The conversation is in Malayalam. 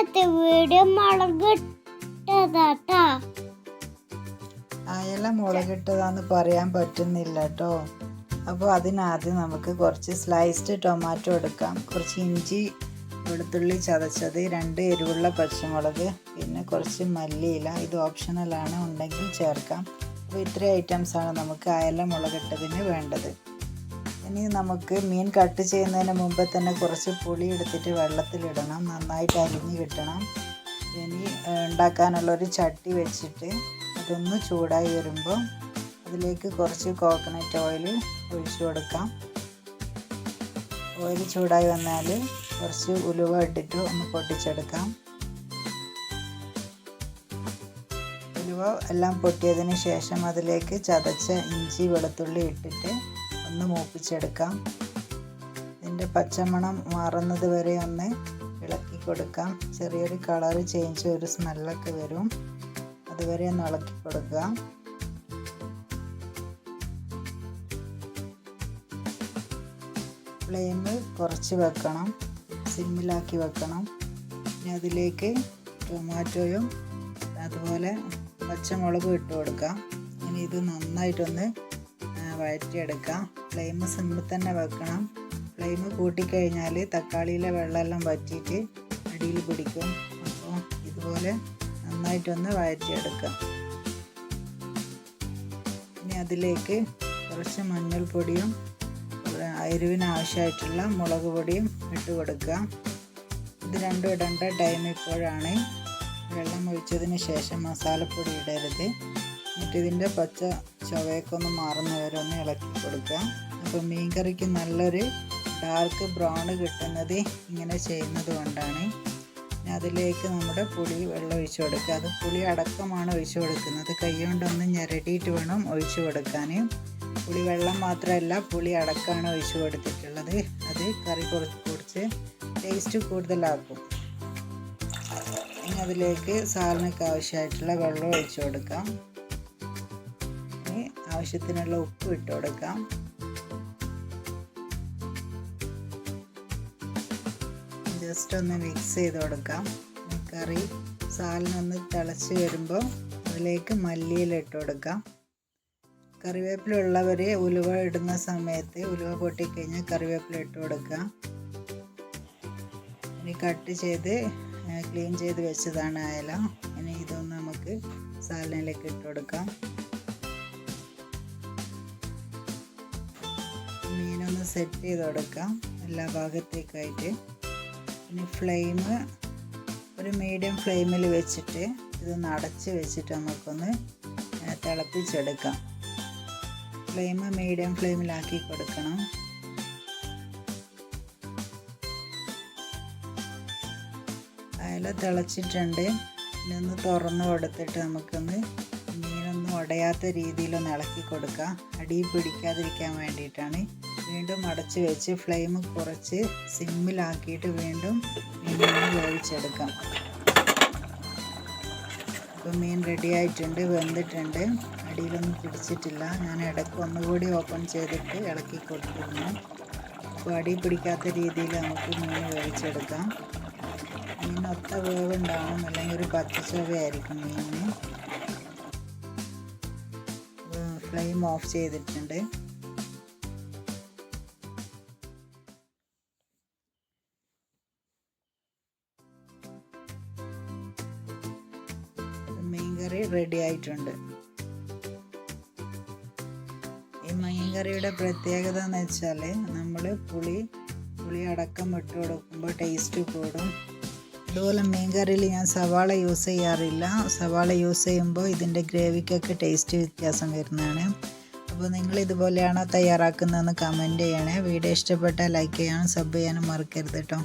ഇന്നത്തെ വീഡിയോ മുളകിട്ടതാട്ടാ. അയല മുളകിട്ടതാന്ന് പറയാൻ പറ്റുന്നില്ല കേട്ടോ അപ്പോൾ അതിനാദ്യം നമുക്ക് കുറച്ച് സ്ലൈസ്ഡ് ടൊമാറ്റോ എടുക്കാം. കുറച്ച് ഇഞ്ചി വെളുത്തുള്ളി ചതച്ചത് രണ്ട് എരിവുള്ള പച്ചമുളക് പിന്നെ കുറച്ച് മല്ലിയില. ഇത് ഓപ്ഷണലാണ് ഉണ്ടെങ്കിൽ ചേർക്കാം. അപ്പോൾ ഇത്രയും ഐറ്റംസാണ് നമുക്ക് അയല മുളകിട്ടതിന് വേണ്ടത്. ഇനി നമുക്ക് മീൻ കട്ട് ചെയ്യുന്നതിന് മുമ്പ് തന്നെ കുറച്ച് പുളി എടുത്തിട്ട് വെള്ളത്തിലിടണം. നന്നായിട്ട് അരിഞ്ഞ് കിട്ടണം. ഇനി ഉണ്ടാക്കാനുള്ള ഒരു ചട്ടി വെച്ചിട്ട് അതൊന്ന് ചൂടായി വരുമ്പോൾ അതിലേക്ക് കുറച്ച് കോക്കനട്ട് ഓയിൽ ഒഴിച്ചു കൊടുക്കാം. ഓയിൽ ചൂടായി വന്നാൽ കുറച്ച് ഉലുവ ഇട്ടിട്ട് ഒന്ന് പൊട്ടിച്ചെടുക്കാം. ഉലുവ എല്ലാം പൊട്ടിയതിന് ശേഷം അതിലേക്ക് ചതച്ച ഇഞ്ചി വെളുത്തുള്ളി ഇട്ടിട്ട് ഒന്ന് മൂപ്പിച്ചെടുക്കാം. ഇതിന്റെ പച്ചമണം മാറുന്നത് വരെ ഒന്ന് ഇളക്കി കൊടുക്കാം. ചെറിയൊരു കളർ ചേഞ്ച് ഒരു സ്മെല്ലൊക്കെ വരും. അതുവരെ ഒന്ന് ഇളക്കി കൊടുക്കുക. ഫ്ലെയിം കുറച്ച് വെക്കണം. സിമ്മിലാക്കി വെക്കണം. പിന്നെ അതിലേക്ക് ടൊമാറ്റോയും അതുപോലെ പച്ചമുളകും ഇട്ട് കൊടുക്കാം. ഇനി ഇത് നന്നായിട്ടൊന്ന് വഴറ്റിയെടുക്കാം. ഫ്ലെയിം സിമ്പിൾ തന്നെ വെക്കണം. ഫ്ലെയിം കൂട്ടിക്കഴിഞ്ഞാൽ തക്കാളിയിലെ വെള്ളമെല്ലാം വറ്റിയിട്ട് അടിയിൽ പിടിക്കും. അപ്പോൾ ഇതുപോലെ നന്നായിട്ടൊന്ന് വഴറ്റിയെടുക്കാം. ഇനി അതിലേക്ക് കുറച്ച് മഞ്ഞൾപ്പൊടിയും എരിവിന് ആവശ്യമായിട്ടുള്ള മുളക് പൊടിയും ഇട്ട് കൊടുക്കുക. ഇത് രണ്ടും ഇടേണ്ട ടൈം ഇപ്പോഴാണ്. വെള്ളം ഒഴിച്ചതിന് ശേഷം മസാലപ്പൊടി ഇടരുത്. എന്നിട്ട് ഇതിന്റെ പച്ച ചവയൊക്കെ ഒന്ന് മാറുന്ന വരെ ഒന്ന് ഇളക്കി കൊടുക്കാം അപ്പോൾ മീൻകറിക്ക് നല്ലൊരു ഡാർക്ക് ബ്രൗൺ കിട്ടുന്നത് ഇങ്ങനെ ചെയ്യുന്നത് കൊണ്ടാണ്. അതിലേക്ക് നമ്മുടെ പുളി വെള്ളം ഒഴിച്ചു കൊടുക്കുക. അത് പുളി അടക്കമാണ് ഒഴിച്ചു കൊടുക്കുന്നത്. കൈകൊണ്ടൊന്ന് ഞരടിയിട്ട് വേണം ഒഴിച്ചു കൊടുക്കാൻ. പുളി വെള്ളം മാത്രമല്ല പുളി അടക്കമാണ് ഒഴിച്ചു കൊടുത്തിട്ടുള്ളത്. അത് കറി കുറച്ച് കുറച്ച് ടേസ്റ്റ് കൂടുതലാക്കും. അതിലേക്ക് സാറിനൊക്കെ ആവശ്യമായിട്ടുള്ള വെള്ളം ഒഴിച്ചു കൊടുക്കാം. ആവശ്യത്തിനുള്ള ഉപ്പ് ഇട്ട് കൊടുക്കാം. ജസ്റ്റ് ഒന്ന് മിക്സ് ചെയ്ത് കൊടുക്കാം. കറി സാലിനൊന്ന് തിളച്ച് വരുമ്പോൾ അതിലേക്ക് മല്ലിയില ഇട്ട് കൊടുക്കാം. കറിവേപ്പില ഉള്ളവർ ഉലുവ ഇടുന്ന സമയത്ത് ഉലുവ പൊട്ടിക്കഴിഞ്ഞാൽ കറിവേപ്പില ഇട്ട് കൊടുക്കാം ഇനി കട്ട് ചെയ്ത് ക്ലീൻ ചെയ്ത് വെച്ചതാണ് അയല. ഇനി ഇതൊന്ന് നമുക്ക് സാലിനിലേക്ക് ഇട്ട് കൊടുക്കാം. മീനൊന്ന് സെറ്റ് ചെയ്ത് കൊടുക്കാം. എല്ലാ ഭാഗത്തേക്കായിട്ട്. ഇനി ഫ്ലെയിം ഒരു മീഡിയം ഫ്ലെയിമിൽ വെച്ചിട്ട് ഇതൊന്ന് അടച്ച് വെച്ചിട്ട് നമുക്കൊന്ന് തിളപ്പിച്ചെടുക്കാം. ഫ്ലെയിം മീഡിയം ഫ്ലെയിമിലാക്കി കൊടുക്കണം. അയല തിളച്ചിട്ടുണ്ട്. ഇനി ഒന്ന് തുറന്ന് കൊടുത്തിട്ട് നമുക്കൊന്ന് ഉടയാത്ത രീതിയിലൊന്ന് ഇളക്കി കൊടുക്കുക. അടി പിടിക്കാതിരിക്കാൻ വേണ്ടിയിട്ടാണ്. വീണ്ടും അടച്ച് വെച്ച് ഫ്ലെയിം കുറച്ച് സിമ്മിലാക്കിയിട്ട് വീണ്ടും മീനൊന്ന് വേവിച്ചെടുക്കാം. ഇപ്പം മീൻ റെഡി ആയിട്ടുണ്ട് വെന്തിട്ടുണ്ട്. അടിയിലൊന്നും പിടിച്ചിട്ടില്ല. ഞാൻ ഇടയ്ക്ക് ഒന്നുകൂടി ഓപ്പൺ ചെയ്തിട്ട് ഇളക്കി കൊടുത്തിരുന്നു. അപ്പോൾ അടി പിടിക്കാത്ത രീതിയിൽ നമുക്ക് മീൻ വേവിച്ചെടുക്കാം. മീൻ ഒത്ത വേവ് അല്ലെങ്കിൽ ഒരു പച്ച പച്ചച്ചവയായിരിക്കും മീനിന്. ഫ്ലെയിം ഓഫ് ചെയ്തിട്ടുണ്ട്. മീൻകറി റെഡി ആയിട്ടുണ്ട്. ഈ മീൻകറിയുടെ പ്രത്യേകത എന്ന് വെച്ചാൽ നമ്മൾ പുളി പുളി അടക്കം ഇട്ട് കൊടുക്കുമ്പോൾ ടേസ്റ്റ് കൂടും. അതുപോലെ മീൻകറിയിൽ ഞാൻ സവാള യൂസ് ചെയ്യാറില്ല. സവാള യൂസ് ചെയ്യുമ്പോൾ ഇതിന്റെ ഗ്രേവിക്കൊക്കെ ടേസ്റ്റ് വ്യത്യാസം വരുന്നതാണ്. അപ്പോൾ നിങ്ങൾ ഇതുപോലെയാണോ തയ്യാറാക്കുന്നതെന്ന് കമന്റ് ചെയ്യണേ. വീഡിയോ ഇഷ്ടപ്പെട്ടാൽ ലൈക്ക് ചെയ്യാനും സബ് ചെയ്യാനും മറക്കരുത് കേട്ടോ.